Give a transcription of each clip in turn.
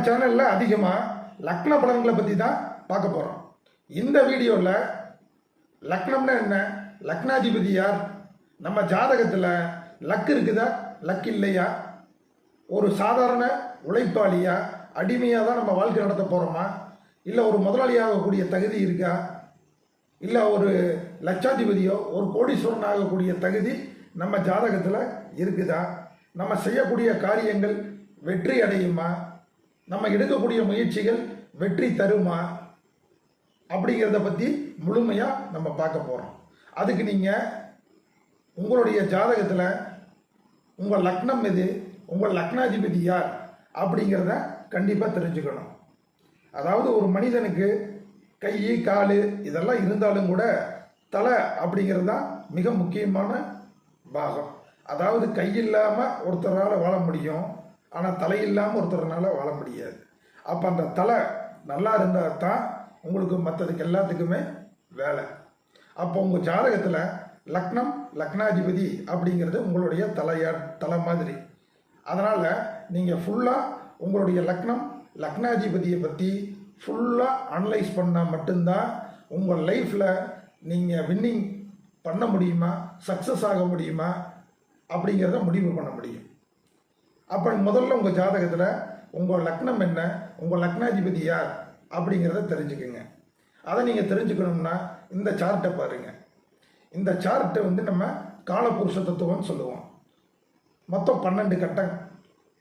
நம்ம சேனலில் அதிகமாக லக்ன பலன்களை பற்றி தான் பார்க்க போகிறோம் இந்த வீடியோவில் லக்னம்னா என்ன? லக்னாதிபதி யார்? நம்ம ஜாதகத்தில் லக் இருக்குதா? லக் இல்லையா? ஒரு சாதாரண உழைப்பாளியா அடிமையாக தான் நம்ம வாழ்க்கை நடத்த போகிறோமா இல்லை ஒரு முதலாளியாகக்கூடிய தகுதி இருக்கா? இல்லை ஒரு லட்சாதிபதியோ ஒரு கோடீஸ்வரன் ஆகக்கூடிய தகுதி நம்ம ஜாதகத்தில் இருக்குதா? நம்ம செய்யக்கூடிய காரியங்கள் வெற்றி அடையுமா? நம்ம எடுக்கக்கூடிய முயற்சிகள் வெற்றி தருமா அப்படிங்கிறத பற்றி முழுமையாக நம்ம பார்க்க போகிறோம் அதுக்கு நீங்கள் உங்களுடைய ஜாதகத்தில் உங்கள் லக்னம் எது உங்கள் லக்னாதிபதி யார் அப்படிங்கிறத கண்டிப்பாக தெரிஞ்சுக்கணும். அதாவது ஒரு மனிதனுக்கு கை கால் இதெல்லாம் இருந்தாலும் கூட தலை அப்படிங்கிறது தான் மிக முக்கியமான பாகம். அதாவது கை இல்லாமல் ஒருத்தரால் வாழ முடியும். ஆனால் தலை இல்லாமல் ஒருத்தர்னால வாழ முடியாது. அப்போ அந்த தலை நல்லா இருந்தால் தான் உங்களுக்கு மற்றதுக்கு எல்லாத்துக்குமே வேலை. அப்போ உங்கள் ஜாதகத்தில் லக்னம் லக்னாதிபதி அப்படிங்கிறது உங்களுடைய தலையா தலை மாதிரி. அதனால் நீங்கள் ஃபுல்லாக உங்களுடைய லக்னம் லக்னாதிபதியை பற்றி ஃபுல்லாக அனலைஸ் பண்ணால் மட்டும்தான் உங்கள் லைஃப்பில் நீங்கள் வின்னிங் பண்ண முடியுமா சக்ஸஸ் ஆக முடியுமா அப்படிங்கிறத முடிவு பண்ண முடியும். அப்போ முதல்ல உங்கள் ஜாதகத்தில் உங்கள் லக்னம் என்ன? உங்கள் லக்னாதிபதி யார்? அப்படிங்கிறத தெரிஞ்சுக்குங்க. அதை நீங்கள் தெரிஞ்சுக்கணும்னா இந்த சார்ட்டை பாருங்கள் இந்த சார்ட்டை வந்து நம்ம காலபுருஷ தத்துவம்னு சொல்லுவோம். மொத்தம் பன்னெண்டு கட்டம்.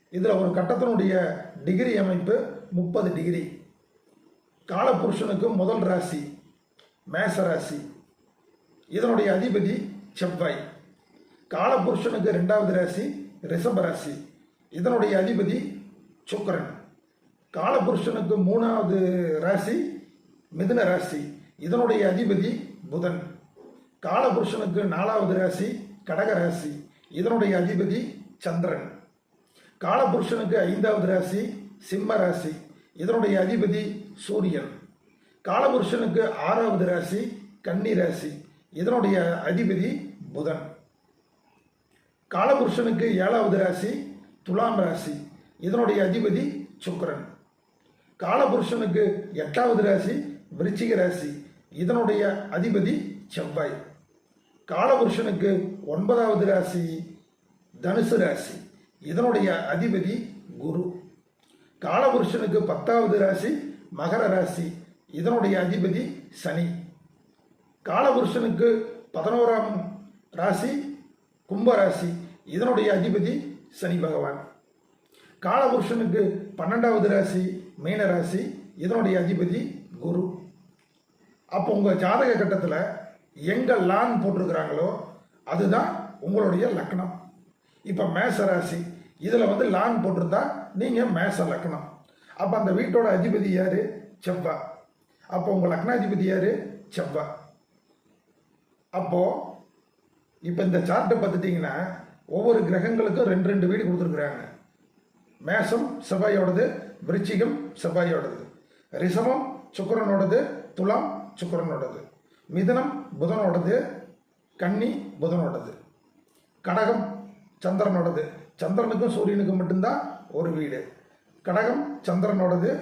இதில் ஒரு கட்டத்தினுடைய டிகிரி அமைப்பு முப்பது டிகிரி காலபுருஷனுக்கு முதல் ராசி மேச ராசி. இதனுடைய அதிபதி செவ்வாய். காலபுருஷனுக்கு ரெண்டாவது ராசி ரிஷப ராசி. இதனுடைய அதிபதி சுக்கிரன். காலபுருஷனுக்கு மூணாவது ராசி மிதுன ராசி. இதனுடைய அதிபதி புதன். காலபுருஷனுக்கு நாலாவது ராசி கடக ராசி. இதனுடைய அதிபதி சந்திரன். காலபுருஷனுக்கு ஐந்தாவது ராசி சிம்ம ராசி. இதனுடைய அதிபதி சூரியன். காலபுருஷனுக்கு ஆறாவது ராசி கன்னி ராசி. இதனுடைய அதிபதி புதன். காலபுருஷனுக்கு ஏழாவது ராசி துலாம் ராசி இதனுடைய அதிபதி சுக்கரன். காலபுருஷனுக்கு எட்டாவது ராசி விருச்சிக ராசி இதனுடைய அதிபதி செவ்வாய். காலபுருஷனுக்கு ஒன்பதாவது ராசி தனுசு ராசி இதனுடைய அதிபதி குரு. காலபுருஷனுக்கு பத்தாவது ராசி மகர ராசி இதனுடைய அதிபதி சனி. காலபுருஷனுக்கு பதினோராம் ராசி கும்பராசி இதனுடைய அதிபதி சனி பகவான். காலபுருஷனுக்கு பன்னெண்டாவது ராசி மீன ராசி இதனுடைய அதிபதி குரு. அப்போ உங்கள் ஜாதக கட்டத்தில் எங்கே லான் போட்டிருக்கிறாங்களோ அதுதான் உங்களுடைய லக்னம். இப்போ மேச ராசி இதில் வந்து லான் போட்டிருந்தா நீங்கள் மேச லக்னம். அப்போ அந்த வீட்டோட அதிபதி யார்? செவ்வா. அப்போ உங்கள் லக்னாதிபதி யார்? செவ்வா. அப்போது இப்போ இந்த சார்ட்டை பார்த்துட்டிங்கன்னா ஒவ்வொரு கிரகங்களுக்கும் ரெண்டு ரெண்டு வீடு கொடுத்துருக்குறாங்க. மேஷம் செவ்வாயோடது விருச்சிகம் செவ்வாயோடது. ரிஷபம் சுக்கரனோடது துலாம் சுக்கரனோடது. மிதனம் புதனோடது கன்னி புதனோடது. கடகம் சந்திரனோடது. சந்திரனுக்கும் சூரியனுக்கும் மட்டும்தான் ஒரு வீடு. கடகம் சந்திரனோடது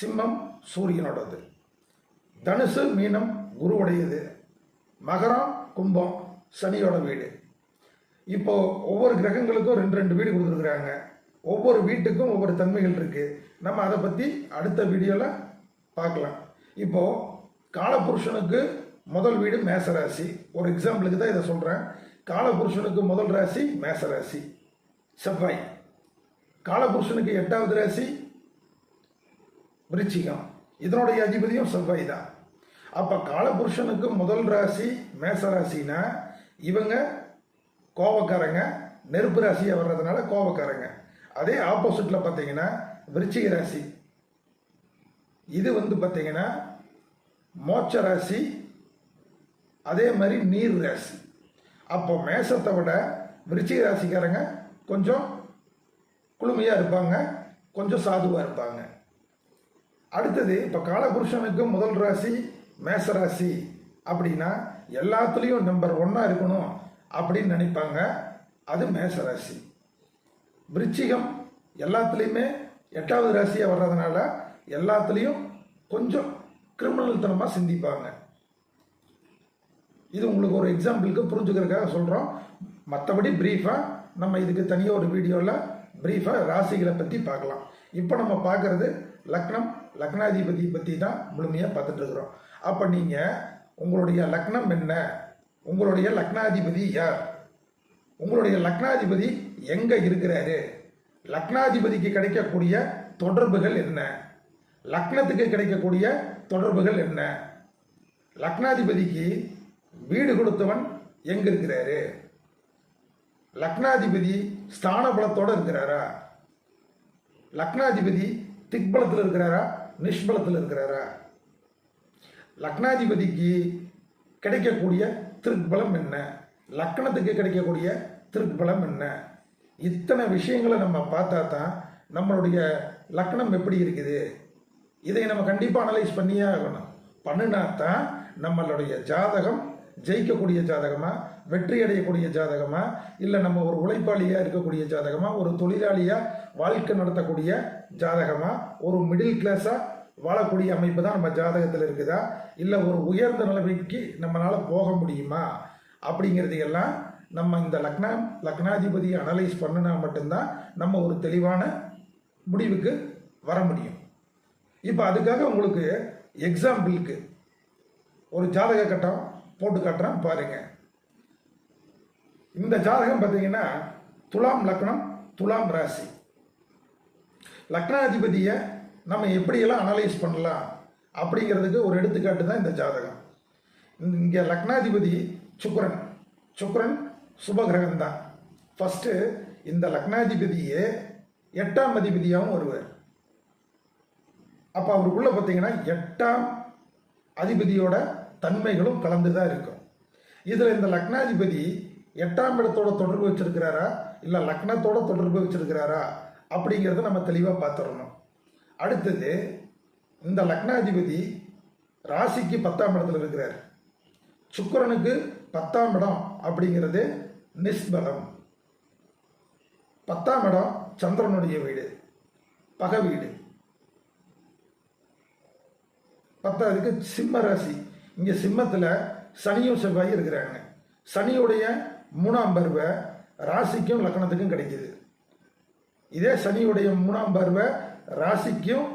சிம்மம் சூரியனோடது. தனுசு மீனம் குருவுடையது. மகரம் கும்பம் சனியோட வீடு. இப்போ ஒவ்வொரு கிரகங்களுக்கும் ரெண்டு ரெண்டு வீடு கொடுத்துருக்குறாங்க. ஒவ்வொரு வீட்டுக்கும் ஒவ்வொரு தன்மைகள் இருக்கு. நம்ம அதை பற்றி அடுத்த வீடியோவில் பார்க்கலாம். இப்போ காலபுருஷனுக்கு முதல் வீடு மேசராசி. ஒரு எக்ஸாம்பிளுக்கு தான் இதை சொல்கிறேன் காலபுருஷனுக்கு முதல் ராசி மேசராசி. செவ்வாய். காலபுருஷனுக்கு எட்டாவது ராசி விருச்சிகம். இதனுடைய அதிபதியும் செவ்வாய் தான். அப்போ காலபுருஷனுக்கு முதல் ராசி மேச ராசினா இவங்க கோபக்காரங்க நெருப்பு ராசியாக வர்றதுனால கோபக்காரங்க அதே ஆப்போசிட்டில் பார்த்தீங்கன்னா விருச்சிக ராசி. இது வந்து பார்த்தீங்கன்னா மோட்ச ராசி அதே மாதிரி நீர் ராசி. அப்போ மேசத்தை விட விருச்சிக ராசிக்காரங்க கொஞ்சம் குளுமையாக இருப்பாங்க கொஞ்சம் சாதுவாக இருப்பாங்க. அடுத்தது இப்போ காலபுருஷனுக்கு முதல் ராசி மேச ராசி. அப்படின்னா எல்லாத்துலேயும் நம்பர் ஒன்னாக இருக்கணும். அப்படின்னு நினைப்பாங்க. அது மேச ராசி. விருச்சிகம் எல்லாத்துலேயுமே எட்டாவது ராசியாக வர்றதுனால எல்லாத்துலேயும் கொஞ்சம் கிரிமினல் தனமாக சிந்திப்பாங்க. இது உங்களுக்கு ஒரு எக்ஸாம்பிளுக்கு புரிஞ்சுக்கிறதுக்காக சொல்கிறோம் மற்றபடி ப்ரீஃபாக நம்ம இதுக்கு தனியாக ஒரு வீடியோவில் ப்ரீஃபாக ராசிகளை பற்றி பார்க்கலாம். இப்போ நம்ம பார்க்குறது லக்னம் லக்னாதிபதி பற்றி தான் முழுமையாக பார்த்துட்டு இருக்கிறோம். அப்போ நீங்கள் உங்களுடைய லக்னம் என்ன? உங்களுடைய லக்னாதிபதி யார்? உங்களுடைய லக்னாதிபதி எங்கே இருக்கிறாரு? லக்னாதிபதிக்கு கிடைக்கக்கூடிய தொடர்புகள் என்ன? லக்னத்துக்கு கிடைக்கக்கூடிய தொடர்புகள் என்ன? லக்னாதிபதிக்கு வீடு கொடுத்தவன் எங்க இருக்கிறாரு? லக்னாதிபதி ஸ்தான பலத்தோடு இருக்கிறாரா? லக்னாதிபதி திக்பலத்தில் இருக்கிறாரா? நிஷ்பலத்தில் இருக்கிறாரா? லக்னாதிபதிக்கு கிடைக்கக்கூடிய திருப்பலம் என்ன? லக்னத்துக்கு கிடைக்கக்கூடிய திருப்பலம் என்ன? இத்தனை விஷயங்களை நம்ம பார்த்தா தான் நம்மளுடைய லக்னம் எப்படி இருக்குது? இதை நம்ம கண்டிப்பாக அனலைஸ் பண்ணியே ஆகணும். பண்ணினா தான் நம்மளுடைய ஜாதகம் ஜெயிக்கக்கூடிய ஜாதகமாக வெற்றி அடையக்கூடிய ஜாதகமாக இல்லை நம்ம ஒரு உழைப்பாளியாக இருக்கக்கூடிய ஜாதகமாக ஒரு தொழிலாளியாக வாழ்க்கை நடத்தக்கூடிய ஜாதகமாக ஒரு மிடில் கிளாஸாக வாழக்கூடிய அமைப்பு தான் நம்ம ஜாதகத்தில் இருக்குதா? இல்லை ஒரு உயர்ந்த நிலைமைக்கு நம்மளால் போக முடியுமா? அப்படிங்கிறது எல்லாம் நம்ம இந்த லக்னா லக்னாதிபதியை அனலைஸ் பண்ணினா மட்டும்தான் நம்ம ஒரு தெளிவான முடிவுக்கு வர முடியும். இப்போ அதுக்காக உங்களுக்கு எக்ஸாம்பிளுக்கு ஒரு ஜாதக கட்டம் போட்டு காட்டுறேன் பாருங்கள் இந்த ஜாதகம் பார்த்தீங்கன்னா துலாம் லக்னம் துலாம் ராசி. லக்னாதிபதியை நம்ம எப்படியெல்லாம் அனலைஸ் பண்ணலாம் அப்படிங்கிறதுக்கு ஒரு எடுத்துக்காட்டு தான் இந்த ஜாதகம். இங்கே லக்னாதிபதி சுக்ரன் சுக்கிரன் சுபகிரகம் தான் ஃபஸ்ட்டு இந்த லக்னாதிபதியே எட்டாம் அதிபதியாகவும் வருவார். அப்போ அவருக்குள்ளே பார்த்தீங்கன்னா எட்டாம் அதிபதியோட தன்மைகளும் கலந்து தான் இருக்கும். இதில் இந்த லக்னாதிபதி எட்டாம் இடத்தோட தொடர்பு வச்சிருக்கிறாரா? இல்லை லக்னத்தோட தொடர்பு வச்சிருக்கிறாரா? அப்படிங்கிறத நம்ம தெளிவாக பார்த்துடணும். அடுத்தது இந்த லக்னாதிபதி ராசிக்கு பத்தாம் இடத்துல இருக்கிறார். சுக்கிரனுக்கு பத்தாம் இடம் அப்படிங்கிறது நிஸ்பலம். பத்தாம் இடம் சந்திரனுடைய வீடு பக வீடு. பத்தாவதுக்கு சிம்ம ராசி. இங்கே சிம்மத்தில் சனியும் செவ்வாயும் இருக்கிறாங்க. சனியுடைய மூணாம் பருவ ராசிக்கும் லக்னத்துக்கும் கிடைக்குது. இதே சனியுடைய மூணாம் பருவ ராசிக்கும்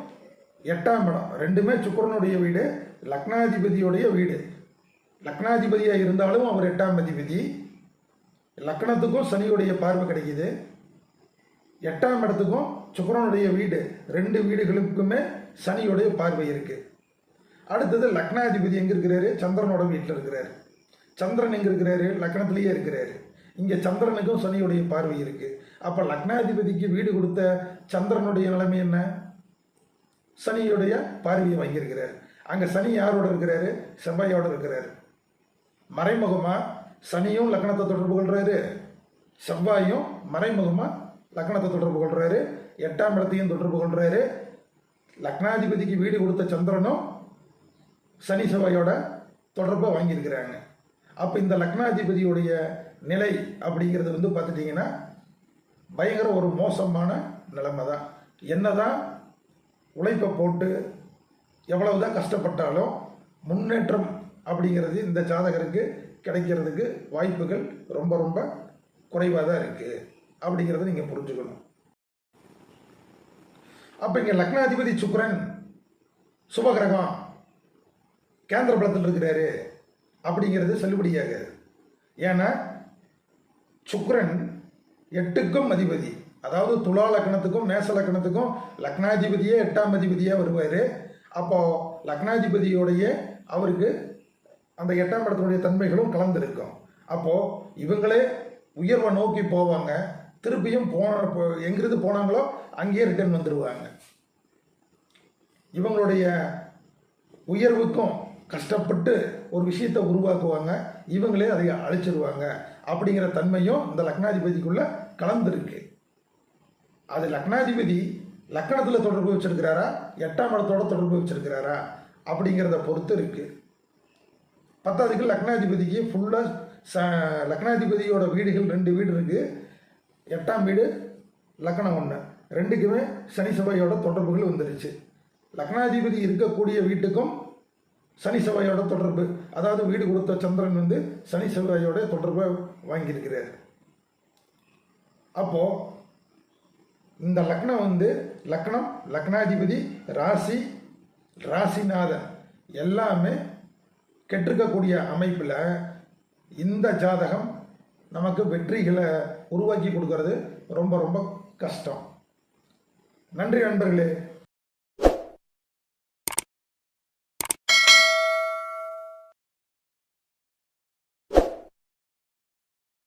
எட்டாம் இடம். ரெண்டுமே சுக்கரனுடைய வீடு லக்னாதிபதியுடைய வீடு. லக்னாதிபதியாக இருந்தாலும் அவர் எட்டாம் அதிபதி. லக்னத்துக்கும் சனியுடைய பார்வை கிடைக்குது. எட்டாம் இடத்துக்கும் சுக்கரனுடைய வீடு. ரெண்டு வீடுகளுக்குமே சனியுடைய பார்வை இருக்குது அடுத்தது லக்னாதிபதி எங்கே இருக்கிறாரு? சந்திரனோட வீட்டில் இருக்கிறாரு. சந்திரன் எங்கே இருக்கிறாரு? லக்னத்திலேயே இருக்கிறாரு. இங்கே சந்திரனுக்கும் சனியுடைய பார்வை இருக்குது அப்ப லக்னாதிபதிக்கு வீடு கொடுத்த சந்திரனுடைய நிலைமை என்ன? சனியுடைய பார்வையை வாங்கியிருக்கிறார். அங்க சனி யாரோட இருக்கிறாரு? செவ்வாயோட இருக்கிறாரு. மறைமுகமா சனியும் லக்னத்தை தொடர்பு கொள்றாரு. செவ்வாயும் மறைமுகமா லக்னத்தை தொடர்பு கொள்றாரு. எட்டாம் இடத்தையும் தொடர்பு கொள்றாரு. லக்னாதிபதிக்கு வீடு கொடுத்த சந்திரனும் சனி செவ்வாயோட தொடர்பை வாங்கியிருக்கிறாங்க. அப்போ இந்த லக்னாதிபதியுடைய நிலை அப்படிங்கிறது வந்து பார்த்துட்டிங்கன்னா பயங்கர ஒரு மோசமான நிலைமை தான் என்னதான் உழைப்பை போட்டு எவ்வளவுதான் கஷ்டப்பட்டாலும் முன்னேற்றம் அப்படிங்கிறது இந்த ஜாதகருக்கு கிடைக்கிறதுக்கு வாய்ப்புகள் ரொம்ப ரொம்ப குறைவாக தான் இருக்குது அப்படிங்கிறத நீங்கள் புரிஞ்சுக்கணும். அப்போ இங்கே லக்னாதிபதி சுக்ரன் சுபகிரகம் கேந்திர பலத்தில் இருக்கிறாரு அப்படிங்கிறது செல்லுபடியாகாது. ஏன்னா சுக்ரன் எட்டுக்கும் அதிபதி. அதாவது துலா லக்னத்துக்கும் நேச லக்னத்துக்கும் லக்னாதிபதியே எட்டாம் அதிபதியாக வருவார். அப்போது லக்னாதிபதியோடைய அவருக்கு அந்த எட்டாம் இடத்தினுடைய தன்மைகளும் கலந்துருக்கும். அப்போ இவங்களே உயர்வை நோக்கி போவாங்க. திருப்பியும் போன எங்கிருந்து போனாங்களோ அங்கேயே ரிட்டர்ன் வந்துடுவாங்க இவங்களுடைய உயர்வுக்கும் கஷ்டப்பட்டு ஒரு விஷயத்தை உருவாக்குவாங்க இவங்களே அதை அழிச்சிருவாங்க அப்படிங்கிற தன்மையும் இந்த லக்னாதிபதிக்குள்ளே கலந்துருக்கு. அது லக்னாதிபதி லக்கணத்தில் தொடர்பு வச்சிருக்கிறாரா எட்டாம் இடத்தோட தொடர்பு வச்சிருக்கிறாரா அப்படிங்கிறத பொறுத்து இருக்குது பத்தாவதுக்கு லக்னாதிபதிக்கு ஃபுல்லாக ச லக்னாதிபதியோட வீடுகள் ரெண்டு வீடு இருக்குது எட்டாம் வீடு லக்னம் ஒன்று ரெண்டுக்குமே சனி செவ்வாயோட தொடர்புகள் வந்துருச்சு. லக்னாதிபதி இருக்கக்கூடிய வீட்டுக்கும் சனி செவ்வாயோட தொடர்பு. அதாவது வீடு கொடுத்த சந்திரன் வந்து சனி செவ்வாயோட தொடர்பை வாங்கியிருக்கிறார். அப்போ இந்த லக்னம் வந்து லக்னம் லக்னாதிபதி ராசி ராசிநாதன் எல்லாமே கெட்டிருக்கக்கூடிய அமைப்பில் இந்த ஜாதகம் நமக்கு வெற்றிகளை உருவாக்கி கொடுக்கறது. ரொம்ப ரொம்ப கஷ்டம். நன்றி நண்பர்களே